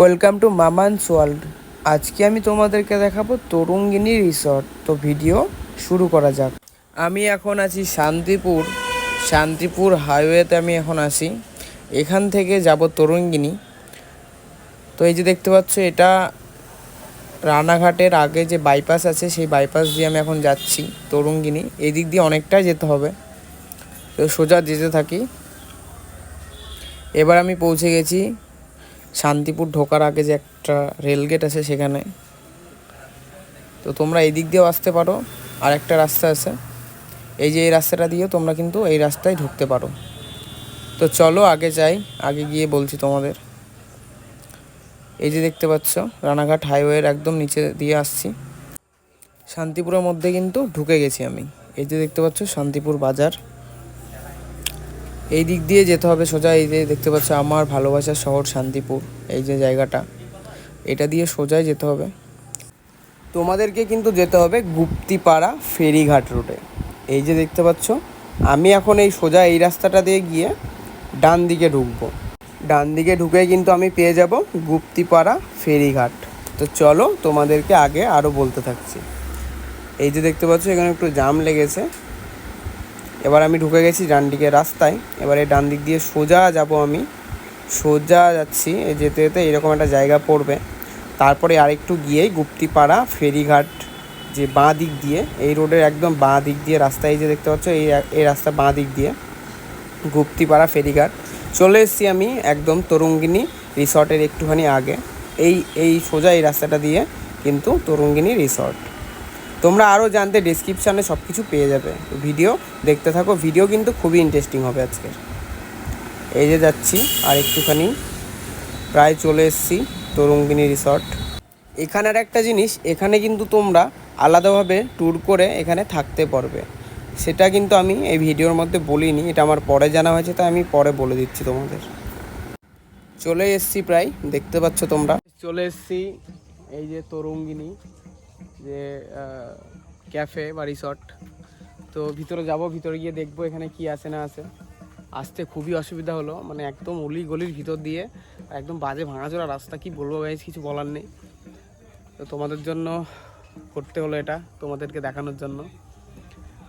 Welcome to মামানস world. আজকে আমি তোমাদেরকে দেখাবো তরুঙ্গিনী রিসর্ট। তো ভিডিও শুরু করা যাক। আমি এখন আছি শান্তিপুর। শান্তিপুর হাইওয়েতে আমি এখন আছি। এখান থেকে যাব তরুঙ্গিনী তো এই যে দেখতে পাচ্ছ, এটা রানাঘাটের আগে যে বাইপাস আছে, সেই বাইপাস দিয়ে আমি এখন যাচ্ছি তরুঙ্গিনী এই দিক দিয়ে অনেকটাই যেতে হবে। তো সোজা যেতে থাকি। এবার আমি পৌঁছে গেছি শান্তিপুর ঢোকার আগে যে একটা রেলগেট আছে সেখানে। তো তোমরা এই দিক দিয়েও আসতে পারো আর একটা রাস্তা আছে। এই যে এই রাস্তাটা দিয়েও তোমরা কিন্তু এই রাস্তায় ঢুকতে পারো। তো চলো আগে যাই, আগে গিয়ে বলছি তোমাদের। এই যে দেখতে পাচ্ছ, রানাঘাট হাইওয়ের একদম নিচে দিয়ে আসছি। শান্তিপুরের মধ্যে কিন্তু ঢুকে গেছি আমি। এই যে দেখতে পাচ্ছ, শান্তিপুর বাজার। এই দিক দিয়ে যেতে হবে সোজা, এই যে দেখতে পাচ্ছ আমার ভালোবাসার শহর শান্তিপুর, এই যে জায়গাটা। এটা দিয়ে সোজাই যেতে হবে। তোমাদেরকে কিন্তু যেতে হবে গুপ্তিপাড়া ফেরিঘাট রুটে। এই যে দেখতে পাচ্ছ, আমি এখন এই সোজা এই রাস্তাটা দিয়ে গিয়ে ডান দিকে ঢুকবো। ডান দিকে ঢুকে কিন্তু আমি পেয়ে যাব গুপ্তিপাড়া ফেরিঘাট। তো চলো তোমাদেরকে আগে আরও বলতে থাকছি। এই যে দেখতে পাচ্ছ, এখানে একটু জাম লেগেছে। এবার আমি ঢুকে গেছি ডান দিকে রাস্তায়। এবারে ডান দিক দিয়ে সোজা যাব আমি। সোজা যাচ্ছি যেতে যেতে এরকম একটা জায়গা পড়বে। তারপরে আরেকটু গিয়েই গুপ্তিপাড়া, ফেরিঘাট, যে বাঁ দিক দিয়ে, এই রোডের একদম বাঁ দিক দিয়ে রাস্তা, এই যে দেখতে পাচ্ছ, এই এই রাস্তা বাঁ দিক দিয়ে। গুপ্তিপাড়া, ফেরিঘাট। চলে এসেছি আমি একদম তরুঙ্গিনী রিসর্টের একটুখানি আগে। এই এই সোজা এই রাস্তাটা দিয়ে কিন্তু তরঙ্গিনী রিসর্ট। তোমরা আরও জানতে ডিসক্রিপশানে সব কিছু পেয়ে যাবে। ভিডিও দেখতে থাকো। ভিডিও কিন্তু খুবই ইন্টারেস্টিং হবে আজকের। এই যে যাচ্ছি, আর একটুখানি প্রায় চলে এসেছি তরঙ্গিনী রিসর্ট এখানের একটা জিনিস, এখানে কিন্তু তোমরা আলাদাভাবে ট্যুর করে এখানে থাকতে পারবে। সেটা কিন্তু আমি এই ভিডিওর মধ্যে বলিনি, এটা আমার পরে জানা হয়েছে, তাই আমি পরে বলে দিচ্ছি তোমাদের। চলে এসেছি প্রায়, দেখতে পাচ্ছ তোমরা। চলে এসেছি এই যে তরঙ্গিনী যে ক্যাফে বা রিসর্ট তো ভিতরে যাব, ভিতরে গিয়ে দেখব এখানে কি আছে না আছে। আসতে খুবই অসুবিধা হলো মানে একদম অলি গলির ভিতর দিয়ে একদম বাজে ভাঙাচোরা রাস্তা, কি বলব গাইজ কিছু বলার নেই। তো তোমাদের জন্য করতে হলো এটা, তোমাদেরকে দেখানোর জন্য।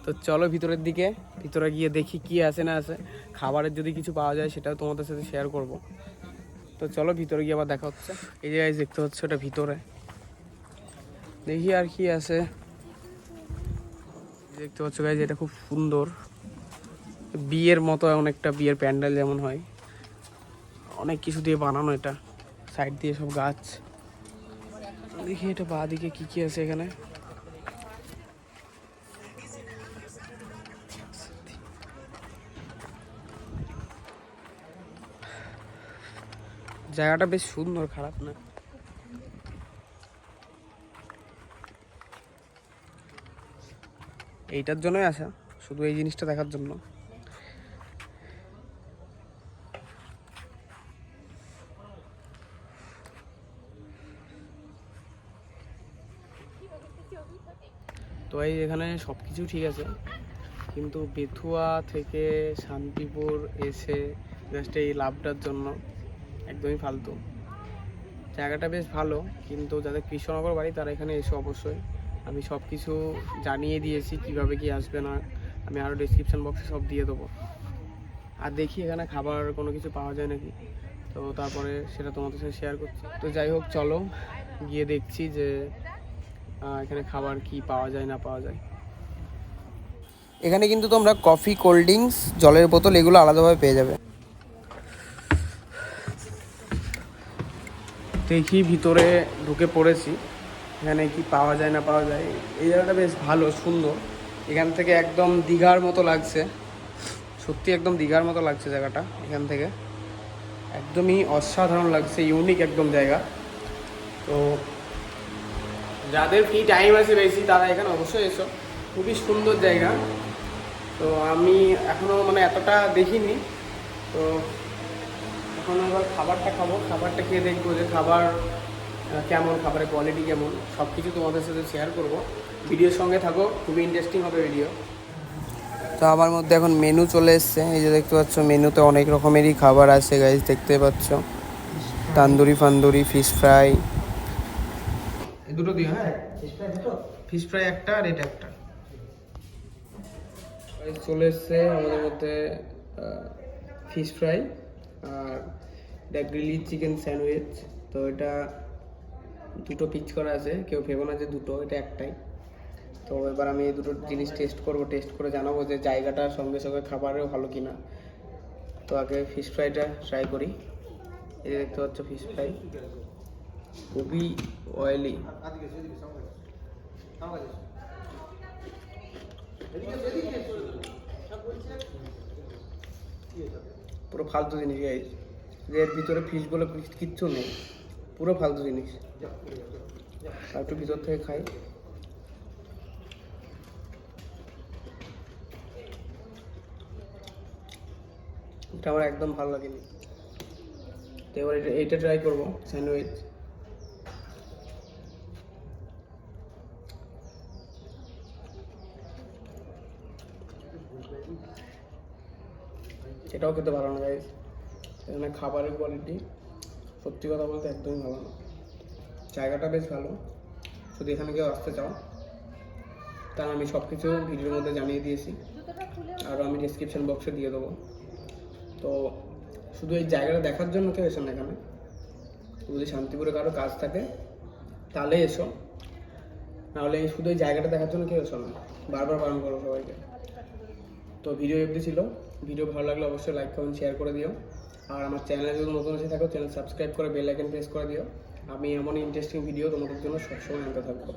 তো চলো ভিতরের দিকে, ভিতরে গিয়ে দেখি কি আছে না আছে। খাবারের যদি কিছু পাওয়া যায়, সেটাও তোমাদের সাথে শেয়ার করব। তো চলো ভিতরে গিয়ে আবার দেখা হচ্ছে। এই যে guys, দেখতে হচ্ছে ওটা ভিতরে। দেখি আর কি আছে। দেখতে পাচ্ছ গাইজ এটা খুব সুন্দর। বিয়ের মতো অনেকটা বিয়ের প্যান্ডেল যেমন হয়। অনেক কিছু দিয়ে বানানো এটা। সাইড দিয়ে সব গাছ। দেখি এটা বা দিকে কি কি আছে এখানে। জায়গাটা বেশ সুন্দর, খারাপ না? এইটার জন্যই আসা শুধু এই জিনিসটা দেখার জন্য। তো এই এখানে সব কিছু ঠিক আছে, কিন্তু বেথুয়া থেকে শান্তিপুর এসে জাস্ট এই লাভটার জন্য একদমই ফালতু। জায়গাটা বেশ ভালো, কিন্তু যাদের কৃষ্ণনগর বাড়ি তারা এখানে এসে অবশ্যই। আমি সব কিছু জানিয়ে দিয়েছি কীভাবে কি আসবে না আমি আরও ডিসক্রিপশন বক্সে সব দিয়ে দেবো। আর দেখি এখানে খাবার কোনো কিছু পাওয়া যায় নাকি? তো তারপরে সেটা তোমাদের সাথে শেয়ার করছি। তো যাই হোক চলো গিয়ে দেখছি যে এখানে খাবার কি পাওয়া যায় না পাওয়া যায়। এখানে কিন্তু তোমরা কফি কোল্ড ড্রিঙ্কস জলের বোতল এগুলো আলাদাভাবে পেয়ে যাবে। দেখি ভিতরে ঢুকে পড়েছি। এখানে কি পাওয়া যায় না পাওয়া যায়, এই জায়গাটা বেশ ভালো, সুন্দর। এখান থেকে একদম দীঘার মতো লাগছে। সত্যি একদম দীঘার মতো লাগছে জায়গাটা, এখান থেকে। একদমই অসাধারণ লাগছে ইউনিক একদম জায়গা। তো যাদের ফ্রি টাইম আছে বেশি, তারা এখানে অবশ্যই এসো। খুবই সুন্দর জায়গা। তো আমি এখনও মানে এতটা দেখিনি। তো এখন এবার খাবারটা খাব, খাবারটা খেয়ে দেখব যে খাবার কেমন খাবারের কোয়ালিটি কেমন সব কিছু তোমাদের সাথে শেয়ার করব। ভিডিওর সঙ্গে থাকো খুবই ইন্টারেস্টিং হবে ভিডিও তো আমার মধ্যে এখন মেনু চলে এসছে। এই যে দেখতে পাচ্ছ মেনুতে অনেক রকমেরই খাবার আছে গাইজ দেখতে পাচ্ছ। তান্দুরি ফান্দুরি ফিশ ফ্রাই এই দুটো দিও হ্যাঁ? ফিশ ফ্রাই একটা আর এটা একটা। চলে এসছে আমাদের মধ্যে ফিশ ফ্রাই আর এটা গ্রিলি চিকেন স্যান্ডউইচ তো এটা দুটো পিচ করা আছে, কেউ ভেবো না যে দুটো, এটা একটাই। তো এবার আমি এই দুটো জিনিস টেস্ট করব টেস্ট করে জানাব যে জায়গাটার সঙ্গে সঙ্গে খাবারেও ভালো কিনা। তো আগে ফিশ ফ্রাইটা ট্রাই করি। এই দেখতে পাচ্ছ ফিশ ফ্রাই খুবই অয়েলি পুরো ফালতু জিনিস গাইজ এর ভিতরে ফিশ বলে কিচ্ছু নেই। পুরো ফালতু জিনিস। একটু ভিতর থেকে খাই। এটা আমার একদম ভালো লাগেনি। তো এবার এটা এইটা ট্রাই করব স্যান্ডউইচ এটাও খেতে ভালো না গাইজ এখানে খাবারের কোয়ালিটি সত্যি কথা বলতে একদমই ভালো না। জায়গাটা বেশ ভালো। যদি এখানে কেউ আসতে চাও তা আমি সব কিছু ভিডিওর মধ্যে জানিয়ে দিয়েছি। আর আমি ডিসক্রিপশন বক্সে দিয়ে দেবো। তো শুধু এই জায়গাটা দেখার জন্য কেউ এসো না এখানে। যদি শান্তিপুরে কারও কাজ থাকে, তাহলে এসো। নাহলে শুধু এই জায়গাটা দেখার জন্য কেউ এসো না। বারবার বারণ করো সবাইকে। তো ভিডিও অবধি ছিল। ভিডিও ভালো লাগলে অবশ্যই লাইক কমেন্ট শেয়ার করে দিও। আর আমার চ্যানেলে যদি নতুন এসে থাকো চ্যানেল সাবস্ক্রাইব করে বেল আইকন প্রেস করে দিও। আমি এমন ইন্টারেস্টিং ভিডিও তোমাদের জন্য সবসময় আনতে থাকব।